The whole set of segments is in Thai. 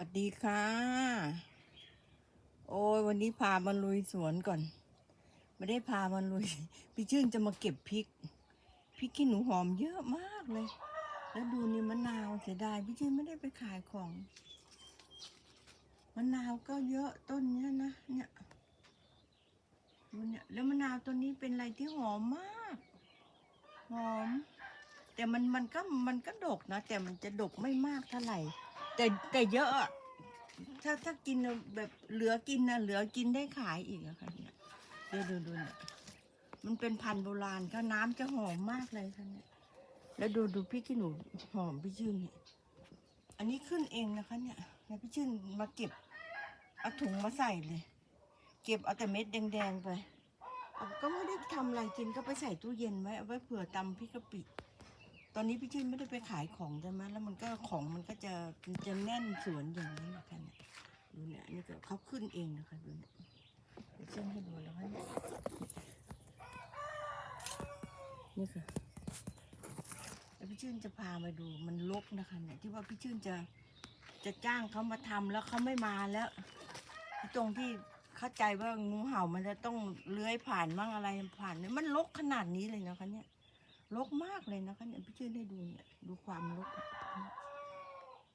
สวัสดีค่ะ โอ้ยวันนี้พามาลุยสวนก่อน ไม่ได้พามาลุย พี่ชื่นจะมาเก็บพริก พริกขี้หนูหอมเยอะมากเลย แล้วดูนี่มะนาวเสียดายพี่ชื่นไม่ได้ไปขายของ มะนาวก็เยอะต้นเนี้ยนะเนี่ยดูเนี่ยแล้วมะนาวต้นนี้เป็นอะไรที่หอมมาก หอม แต่มันมันก็มันก็ดกนะ แต่มันจะดกไม่มากเท่าไหร่ แต่แต่เยอะอะถ้าถ้ากินแบบเหลือกินนะเหลือกินได้ขายอีกอะค่ะเนี่ยดูดูดูเนี่ยมันเป็นพันธุ์โบราณก็น้ำจะหอมมากเลยค่ะเนี่ยแล้วดูดูพี่ขี้หนูหอมพี่ชื่นเนี่ยอันนี้ขึ้นเองนะคะ เนี่ยเนี่ยพี่ชื่นมาเก็บเอาถุงมาใส่เลย เก็บเอาแต่เม็ดแดงๆไปก็ไม่ได้ทำอะไรกินก็ไปใส่ตู้เย็นไว้เอาไว้เผื่อตำพริกกะปิ อนนี้พี่ชื่นไม่ได้ไปขายของใช่ไหมแล้วมันก็ของมันก็จะจะแน่นสวนอย่างนี้นะคะเนี่ยดูเนี่ยนี่ก็เขาขึ้นเองนะคะดูเนี่ยเดี๋ยวชื่นให้ดูแล้วค่ะเนี่ยนี่ค่ะแล้วพี่ชื่นจะพามาดูมันลกนะคะเนี่ยที่ว่าพี่ชื่นจะจะจ้างเขามาทำแล้วเขาไม่มาแล้วตรงที่เข้าใจว่างูเห่ามันจะต้องเลื้อยผ่านมั่งอะไรผ่านเนี่ยมันลกขนาดนี้เลยนะคะเนี่ย ลกมากเลยนะคะเนี่ยพี่ชื่นให้ดูเนี่ยดูความลก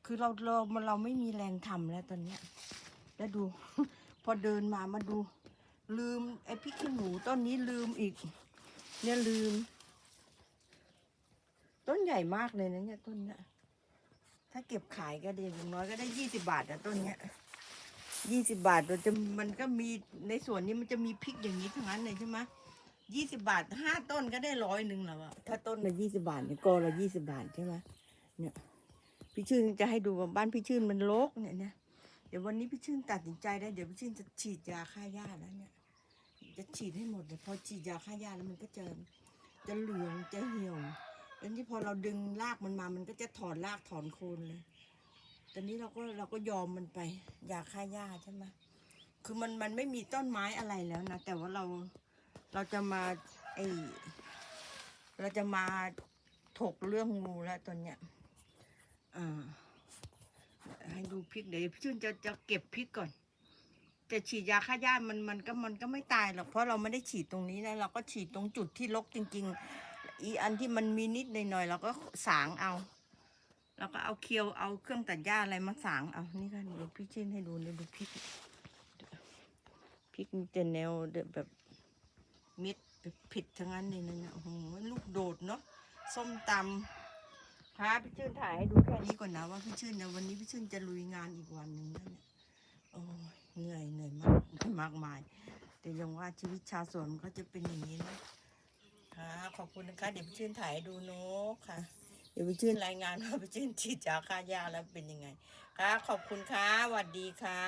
คือเราเราเราไม่มีแรงทำแล้วตอนเนี้ยแล้วดู พอเดินมามาดู ลืมไอ้พริกขี้หนูต้นนี้ลืมอีก เนี่ยลืม ต้นใหญ่มากเลยนะเนี่ยต้นเนี้ยถ้าเก็บขายก็ดีอย่างน้อยก็ได้ยี่สิบาทอะต้นเนี้ยยี่สิบาทมันจะมันก็มีในสวนนี้มันจะมีพริกอย่างนี้ทั้งนั้นเลยใช่ไหม ยี่สิบาทห้าต้นก็ได้ร้อยหนึ่งแล้วอะถ้าต้นละยี่สิบาทเนี่ยกอละยี่สิบาทใช่ไหมเนี่ยพี่ชื่นจะให้ดูว่าบ้านพี่ชื่นมันรกเนี่ยเนี่ยเดี๋ยววันนี้พี่ชื่นตัดสินใจได้เดี๋ยวพี่ชื่นจะฉีดยาฆ่าหญ้าแล้วเนี่ย จะฉีดให้หมดเลยพอฉีดยาฆ่าหญ้าแล้วมันก็จะจะเหลืองจะเหี่ยวแล้วที่พอเราดึงรากมันมามันก็จะถอนรากถอนโคนเลย ตอนนี้เราก็เราก็ยอมมันไปยาฆ่าหญ้าใช่ไหมคือมันมันไม่มีต้นไม้อะไรแล้วนะแต่ว่าเรา เราจะมาไอเราจะมาถกเรื่องงูแล้วตอนเนี้ยอ่าให้ดูพริกเดี๋ยวพี่ชื่นจะจะเก็บพริกก่อนแต่ฉีดยาฆ่าหญ้ามันมันก็มันก็ไม่ตายหรอกเพราะเราไม่ได้ฉีดตรงนี้นะเราก็ฉีดตรงจุดที่รกจริง ๆ อีอันที่มันมีนิดหน่อยๆเราก็สางเอาเราก็เอาเคียวเอาเครื่องตัดหญ้าอะไรมาสางเอานี่ค่ะเดี๋ยวพี่ชื่นให้ดูเดี๋ยวดูพริกพริกจะแนวแบบ เม็ดผิดทั้งนั้นเลยนะเนี่ยโอ้โหลูกโดดเนาะส้มตำพาพี่ชื่นถ่ายให้ดูแค่นี้ก่อนนะว่าพี่ชื่นนะวันนี้พี่ชื่นจะลุยงานอีกวันหนึ่งนะเนี่ยโอ้ยเหนื่อยเหนื่อยมากมากมาย แต่ยังว่าชีวิตชาวสวนมันก็จะเป็นอย่างนี้นะค่ะขอบคุณนะคะเดี๋ยวพี่ชื่นถ่ายดูนาะค่ะ เดี๋ยวพี่ชื่นรายงานว่าพี่ชื่นฉีดยาฆ่าหญ้าแล้วเป็นยังไงค่ะขอบคุณค่ะสวัสดีค่ะ